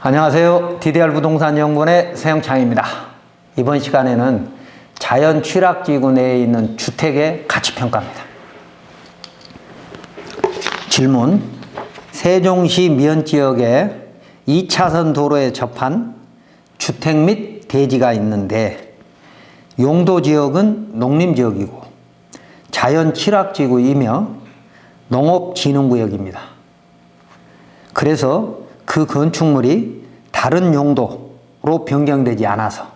안녕하세요. DDR 부동산 연구원의 세영창입니다. 이번 시간에는 자연 취락지구 내에 있는 주택의 가치 평가입니다. 질문. 세종시 미연 지역에 2차선 도로에 접한 주택 및 대지가 있는데 용도 지역은 농림 지역이고 자연 취락지구이며 농업진흥구역입니다. 그래서 그 건축물이 다른 용도로 변경되지 않아서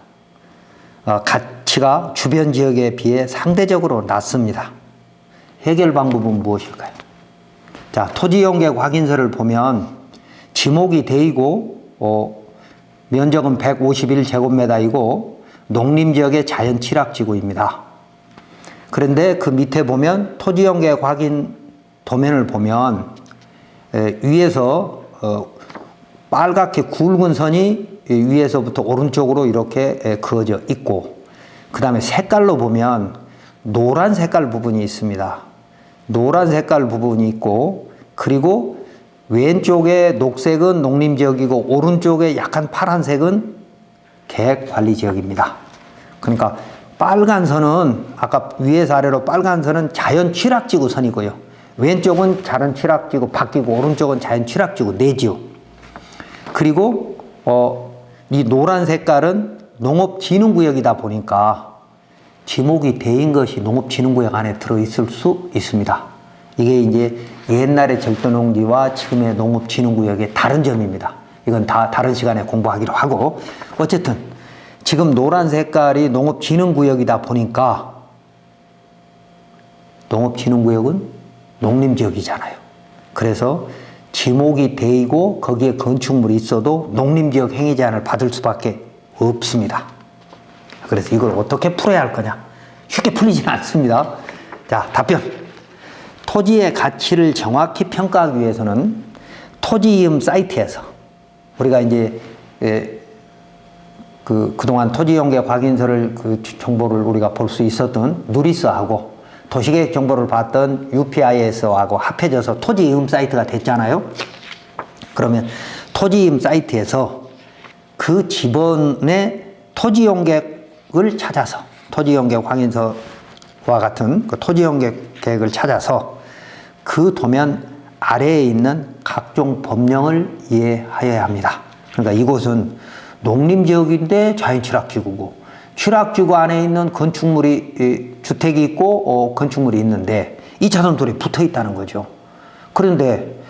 어, 가치가 주변 지역에 비해 상대적으로 낮습니다. 해결 방법은 무엇일까요? 자, 토지용객 확인서를 보면 지목이 되이고 어, 면적은 151제곱미터이고 농림지역의 자연 취락지구입니다. 그런데 그 밑에 보면 토지용객 확인 도면을 보면 에, 위에서 어, 빨갛게 굵은 선이 위에서부터 오른쪽으로 이렇게 에, 그어져 있고 그 다음에 색깔로 보면 노란 색깔 부분이 있습니다. 노란 색깔 부분이 있고 그리고 왼쪽에 녹색은 농림 지역이고 오른쪽에 약간 파란색은 계획 관리 지역입니다. 그러니까 빨간 선은 아까 위에서 아래로 빨간 선은 자연 취락지구 선이고요. 왼쪽은 자연 취락지구 바뀌고 오른쪽은 자연 취락지구 내지요. 그리고 어, 이 노란 색깔은 농업진흥구역이다 보니까 지목이 대인 것이 농업진흥구역 안에 들어 있을 수 있습니다. 이게 이제 옛날의 절도농지와 지금의 농업진흥구역의 다른 점입니다. 이건 다 다른 시간에 공부하기로 하고 어쨌든 지금 노란 색깔이 농업진흥구역이다 보니까 농업진흥구역은 농림지역이잖아요. 그래서 지목이 되고 거기에 건축물이 있어도 농림지역 행위 제한을 받을 수밖에 없습니다. 그래서 이걸 어떻게 풀어야 할 거냐? 쉽게 풀리지는 않습니다. 자, 답변. 토지의 가치를 정확히 평가하기 위해서는 토지이음 사이트에서 우리가 이제 예, 그 그동안 토지용객 확인서를 그 정보를 우리가 볼 수 있었던 누리스하고 도시계획 정보를 봤던 UPIS하고 합해져서 토지이음 사이트가 됐잖아요. 그러면 토지이음 사이트에서 그 지번의 토지용객을 찾아서 토지용객 확인서와 같은 그 토지용객 계획을 찾아서 그 도면 아래에 있는 각종 법령을 이해하여야 합니다. 그러니까 이곳은 농림지역인데 자연취락지구고 취락지구 안에 있는 건축물이 이, 주택이 있고 어, 건축물이 있는데 2차선 도로에 붙어 있다는 거죠. 그런데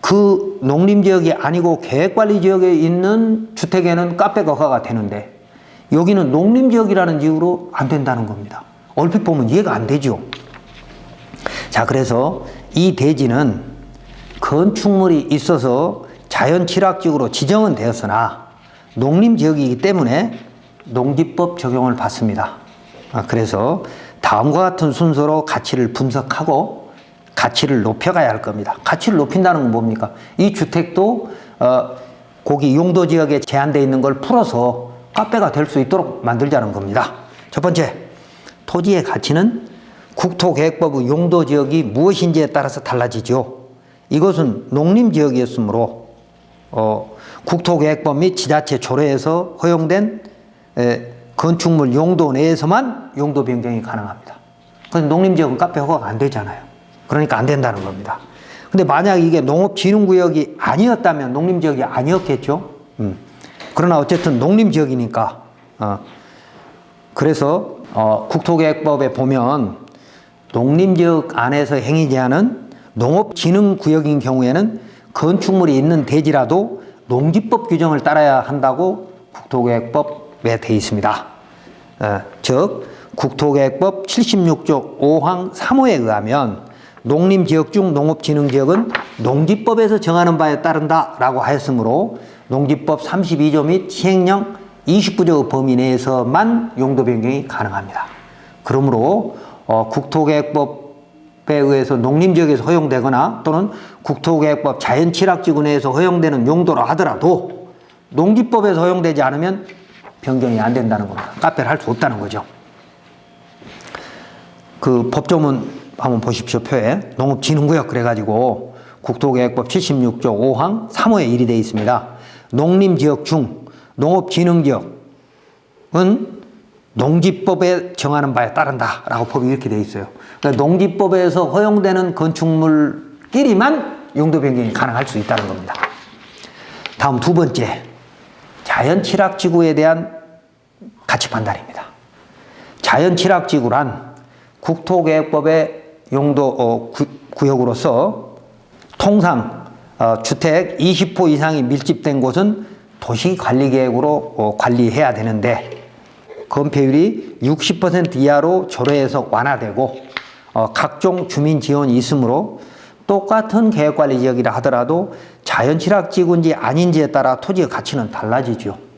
그 농림지역이 아니고 계획관리지역에 있는 주택에는 카페가 허가가 되는데 여기는 농림지역이라는 이유로 안 된다는 겁니다. 얼핏 보면 이해가 안 되죠. 자, 그래서 이 대지는 건축물이 있어서 자연 취락지구로 지정은 되었으나 농림지역이기 때문에 농지법 적용을 받습니다. 아, 그래서 다음과 같은 순서로 가치를 분석하고 가치를 높여가야 할 겁니다. 가치를 높인다는 건 뭡니까? 이 주택도 어, 거기 용도 지역에 제한되어 있는 걸 풀어서 카페가 될 수 있도록 만들자는 겁니다. 첫 번째, 토지의 가치는 국토계획법의 용도 지역이 무엇인지에 따라서 달라지죠. 이것은 농림 지역이었으므로 어, 국토계획법 및 지자체 조례에서 허용된 에, 건축물 용도 내에서만 용도 변경이 가능합니다. 근데 농림 지역은 카페 허가가 안 되잖아요. 그러니까 안 된다는 겁니다. 근데 만약 이게 농업진흥구역이 아니었다면 농림지역이 아니었겠죠. 음. 그러나 어쨌든 농림지역이니까 어. 그래서 어, 국토계획법에 보면 농림지역 안에서 행위 제한은 농업진흥구역인 경우에는 건축물이 있는 대지라도 농지법 규정을 따라야 한다고 국토계획법에 되어 있습니다. 어, 즉 국토계획법 76조 5항 3호에 의하면 농림지역 중 농업진흥지역은 농지법에서 정하는 바에 따른다라고 하였으므로 농지법 32조 및 시행령 29조 범위 내에서만 용도 변경이 가능합니다. 그러므로 어, 국토계획법 에 의해서 농림지역에서 허용되거나 또는 국토계획법 자연취락지구 내에서 허용되는 용도라 하더라도 농지법에서 허용되지 않으면 변경이 안 된다는 겁니다. 카페를 할 수 없다는 거죠. 그 법조문 한번 보십시오. 표에 농업진흥구역 그래가지고 국토계획법 76조 5항 3호에 1이 되어 있습니다. 농림지역 중 농업진흥지역은 농지법에 정하는 바에 따른다라고 법이 이렇게 되어 있어요. 그러니까 농지법에서 허용되는 건축물끼리만 용도 변경이 가능할 수 있다는 겁니다. 다음 두 번째, 자연 칠학 지구에 대한 가치 판단입니다. 자연 칠학 지구란 국토계획법의 용도 어, 구, 구역으로서 통상 어, 주택 20호 이상이 밀집된 곳은 도시관리계획으로 어, 관리해야 되는데 건폐율이 60% 이하로 조례에서 완화되고 어, 각종 주민 지원이 있으므로 똑같은 계획관리 지역이라 하더라도 자연취락지구인지 아닌지에 따라 토지의 가치는 달라지죠.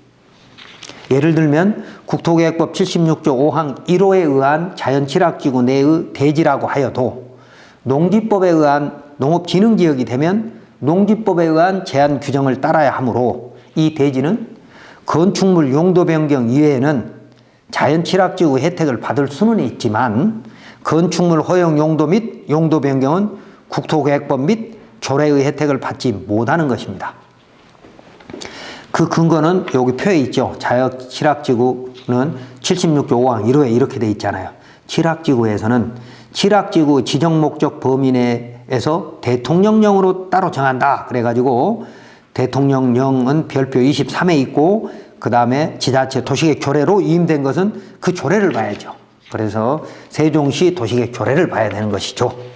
예를 들면 국토계획법 76조 5항 1호에 의한 자연취락지구 내의 대지라고 하여도 농지법에 의한 농업진흥지역이 되면 농지법에 의한 제한 규정을 따라야 하므로 이 대지는 건축물 용도 변경 이외에는 자연취락지구 혜택을 받을 수는 있지만 건축물 허용 용도 및 용도 변경은 국토계획법 및 조례의 혜택을 받지 못하는 것입니다. 그 근거는 여기 표에 있죠. 자연 칠학지구는 76조 5항 1호에 이렇게 돼 있잖아요. 칠학지구에서는 칠학지구 지정 목적 범위 내에서 대통령령으로 따로 정한다. 그래가지고 대통령령은 별표 23에 있고 그 다음에 지자체 도시계획 조례로 위임된 것은 그 조례를 봐야죠. 그래서 세종시 도시계획 조례를 봐야 되는 것이죠.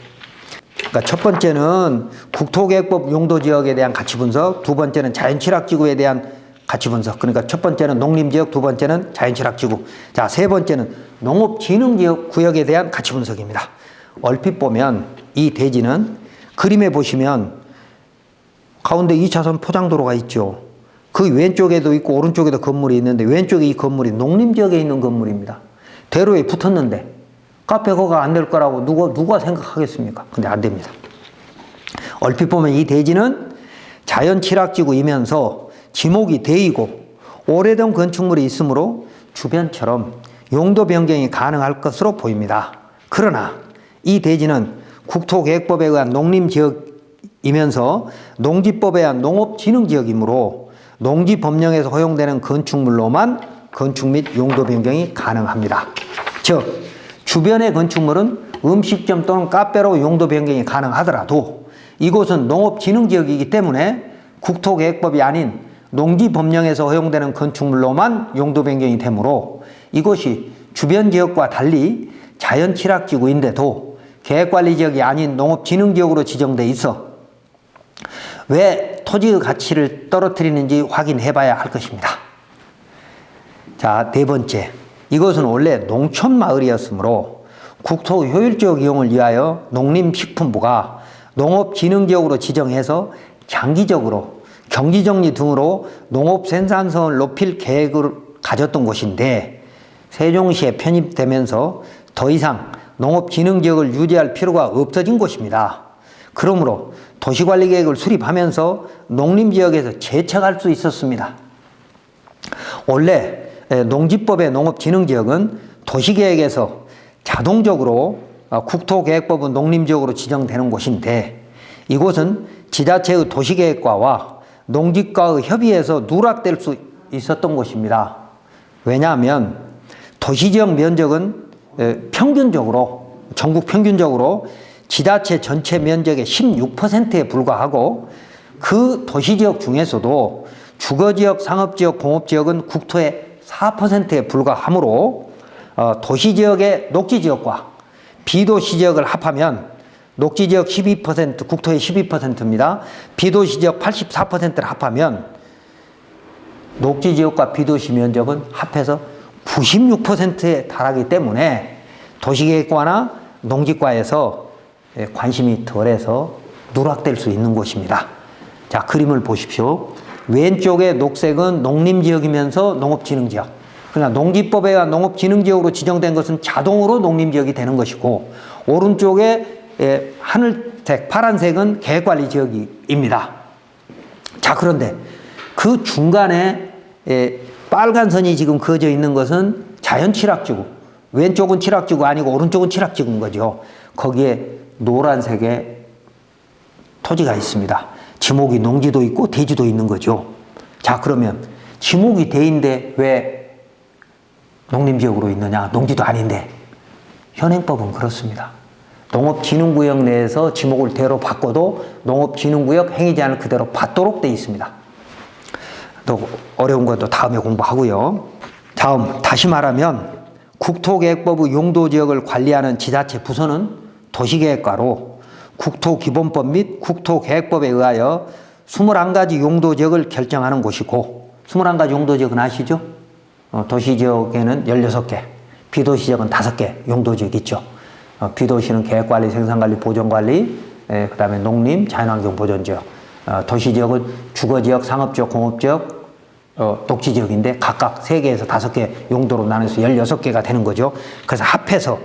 그러니까 첫 번째는 국토계획법 용도 지역에 대한 가치 분석, 두 번째는 자연취락지구에 대한 가치 분석. 그러니까 첫 번째는 농림 지역, 두 번째는 자연취락지구. 자, 세 번째는 농업 진흥 지역 구역에 대한 가치 분석입니다. 얼핏 보면 이 대지는 그림에 보시면 가운데 2차선 포장도로가 있죠. 그 왼쪽에도 있고 오른쪽에도 건물이 있는데 왼쪽에 이 건물이 농림 지역에 있는 건물입니다. 대로에 붙었는데 카페 거가 안 될 거라고 누가 누가 생각하겠습니까? 근데 안 됩니다. 얼핏 보면 이 대지는 자연 칠학지구이면서 지목이 대이고 오래된 건축물이 있으므로 주변처럼 용도 변경이 가능할 것으로 보입니다. 그러나 이 대지는 국토계획법에 의한 농림지역이면서 농지법에 의한 농업진흥지역이므로 농지법령에서 허용되는 건축물로만 건축 및 용도 변경이 가능합니다. 즉 주변의 건축물은 음식점 또는 카페로 용도 변경이 가능하더라도 이곳은 농업진흥지역이기 때문에 국토계획법이 아닌 농지법령에서 허용되는 건축물로만 용도 변경이 되므로 이곳이 주변 지역과 달리 자연취락지구인데도 계획관리 지역이 아닌 농업진흥지역으로 지정돼 있어 왜 토지의 가치를 떨어뜨리는지 확인해 봐야 할 것입니다. 자, 네 번째. 이것은 원래 농촌 마을이었으므로 국토 효율적 이용을 위하여 농림식품부가 농업진흥지역으로 지정해서 장기적으로 경기정리 등으로 농업 생산성을 높일 계획을 가졌던 곳인데 세종시에 편입되면서 더 이상 농업진흥지역을 유지할 필요가 없어진 곳입니다. 그러므로 도시관리 계획을 수립하면서 농림지역에서 재척할 수 있었습니다. 원래 농지법의 농업진흥지역은 도시계획에서 자동적으로 어, 국토계획법은 농림지역으로 지정되는 곳인데 이곳은 지자체의 도시계획과와 농지과의 협의에서 누락될 수 있었던 곳입니다. 왜냐하면 도시지역 면적은 평균적으로 전국 평균적으로 지자체 전체 면적의 16%에 불과하고 그 도시지역 중에서도 주거지역, 상업지역, 공업지역은 국토의 4%에 불과하므로 어, 도시 지역의 녹지 지역과 비도시 지역을 합하면 녹지 지역 12%, 국토의 12%입니다. 비도시 지역 84%를 합하면 녹지 지역과 비도시 면적은 합해서 96%에 달하기 때문에 도시계획과나 농지과에서 관심이 덜해서 누락될 수 있는 곳입니다. 자, 그림을 보십시오. 왼쪽에 녹색은 농림지역이면서 농업진흥지역. 그러나 농지법에 농업진흥지역으로 지정된 것은 자동으로 농림지역이 되는 것이고 오른쪽에 하늘색, 파란색은 계획관리지역입니다. 자, 그런데 그 중간에 빨간 선이 지금 그어져 있는 것은 자연 칠학지구. 왼쪽은 칠학지구 아니고 오른쪽은 칠학지구인 거죠. 거기에 노란색의 토지가 있습니다. 지목이 농지도 있고 대지도 있는 거죠. 자, 그러면 지목이 대인데 왜 농림지역으로 있느냐? 농지도 아닌데. 현행법은 그렇습니다. 농업진흥구역 내에서 지목을 대로 바꿔도 농업진흥구역 행위 제한을 그대로 받도록 돼 있습니다. 또 어려운 것도 다음에 공부하고요. 다음 다시 말하면 국토계획법의 용도지역을 관리하는 지자체 부서는 도시계획과로 국토기본법 및 국토계획법에 의하여 21가지 용도지역을 결정하는 곳이고 21가지 용도지역은 아시죠? 어, 도시지역에는 16개, 비도시지역은 5개 용도지역 있죠. 어, 비도시는 계획관리, 생산관리, 보존관리, 그 다음에 농림, 자연환경 보존지역. 어, 도시지역은 주거지역, 상업지역, 공업지역, 어, 녹지지역인데 각각 3개에서 5개 용도로 나눠서 16개가 되는 거죠. 그래서 합해서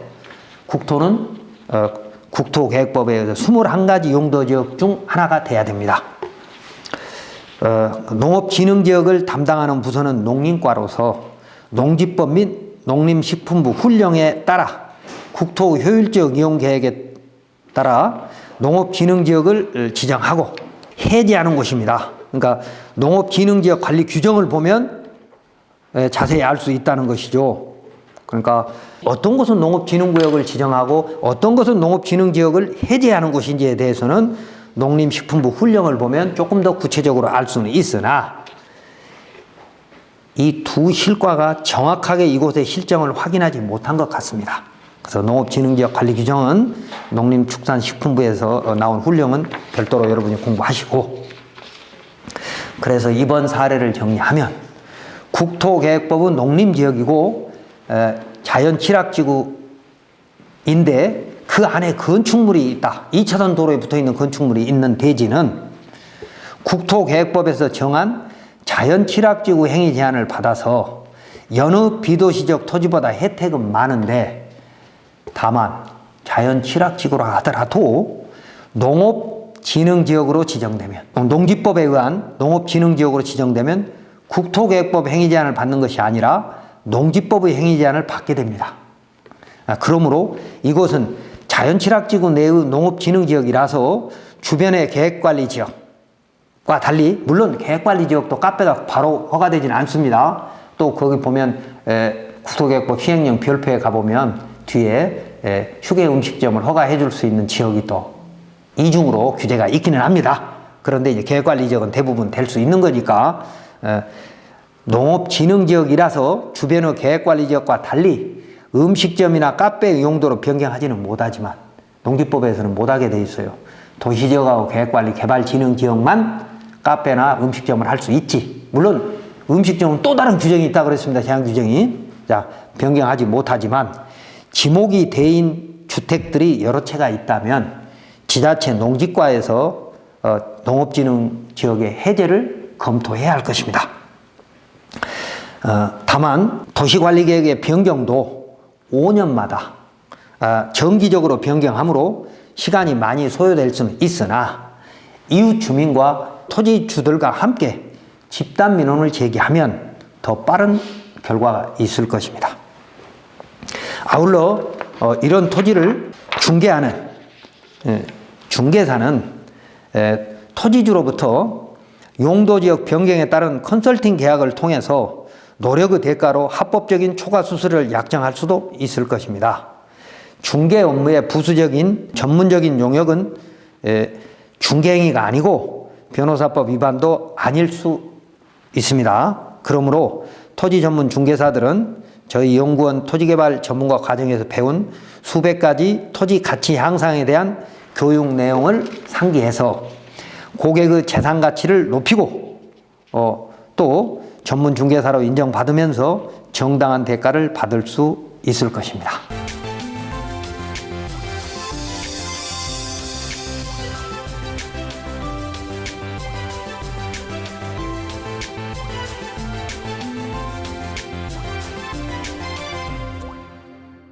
국토는 어, 국토계획법에 의해서 21가지 용도지역 중 하나가 돼야 됩니다. 어, 농업진흥지역을 담당하는 부서는 농림과로서 농지법 및 농림식품부 훈령에 따라 국토 효율적 이용 계획에 따라 농업진흥지역을 지정하고 해제하는 곳입니다. 그러니까 농업진흥지역 관리 규정을 보면 에, 자세히 알 수 있다는 것이죠. 그러니까 어떤 것은 농업진흥구역을 지정하고 어떤 것은 농업진흥지역을 해제하는 곳인지에 대해서는 농림식품부 훈령을 보면 조금 더 구체적으로 알 수는 있으나 이 두 실과가 정확하게 이곳의 실정을 확인하지 못한 것 같습니다. 그래서 농업진흥지역 관리 규정은 농림축산식품부에서 나온 훈령은 별도로 여러분이 공부하시고 그래서 이번 사례를 정리하면 국토계획법은 농림지역이고 에, 자연취락지구인데 그 안에 건축물이 있다. 2차선 도로에 붙어 있는 건축물이 있는 대지는 국토계획법에서 정한 자연취락지구 행위 제한을 받아서 여느 비도시적 토지보다 혜택은 많은데 다만 자연취락지구라 하더라도 농업진흥지역으로 지정되면 농지법에 의한 농업진흥지역으로 지정되면 국토계획법 행위 제한을 받는 것이 아니라 농지법의 행위 제한을 받게 됩니다. 아, 그러므로 이곳은 자연취락지구 내의 농업진흥지역이라서 주변의 계획관리지역과 달리 물론 계획관리지역도 카페가 바로 허가되지는 않습니다. 또 거기 보면 에, 국토계획법 시행령 별표에 가보면 뒤에 에, 휴게 음식점을 허가해 줄 수 있는 지역이 또 이중으로 규제가 있기는 합니다. 그런데 이제 계획관리지역은 대부분 될 수 있는 거니까 에, 농업진흥지역이라서 주변의 계획관리지역과 달리 음식점이나 카페 용도로 변경하지는 못하지만 농지법에서는 못하게 돼 있어요. 도시지역하고 계획관리 개발진흥지역만 카페나 음식점을 할 수 있지. 물론 음식점은 또 다른 규정이 있다 그랬습니다. 제한 규정이. 자, 변경하지 못하지만 지목이 대인 주택들이 여러 채가 있다면 지자체 농지과에서 어, 농업진흥 지역의 해제를 검토해야 할 것입니다. 어, 다만 도시관리계획의 변경도 5년마다 어, 정기적으로 변경하므로 시간이 많이 소요될 수는 있으나 이웃 주민과 토지주들과 함께 집단 민원을 제기하면 더 빠른 결과가 있을 것입니다. 아울러 어, 이런 토지를 중개하는 예, 중개사는 에, 토지주로부터 용도지역 변경에 따른 컨설팅 계약을 통해서 노력의 대가로 합법적인 초과 수수료를 약정할 수도 있을 것입니다. 중개 업무의 부수적인 전문적인 용역은 에, 중개행위가 아니고 변호사법 위반도 아닐 수 있습니다. 그러므로 토지 전문 중개사들은 저희 연구원 토지개발 전문가 과정에서 배운 수백 가지 토지 가치 향상에 대한 교육 내용을 상기해서 고객의 재산 가치를 높이고 어, 또 전문 중개사로 인정받으면서 정당한 대가를 받을 수 있을 것입니다.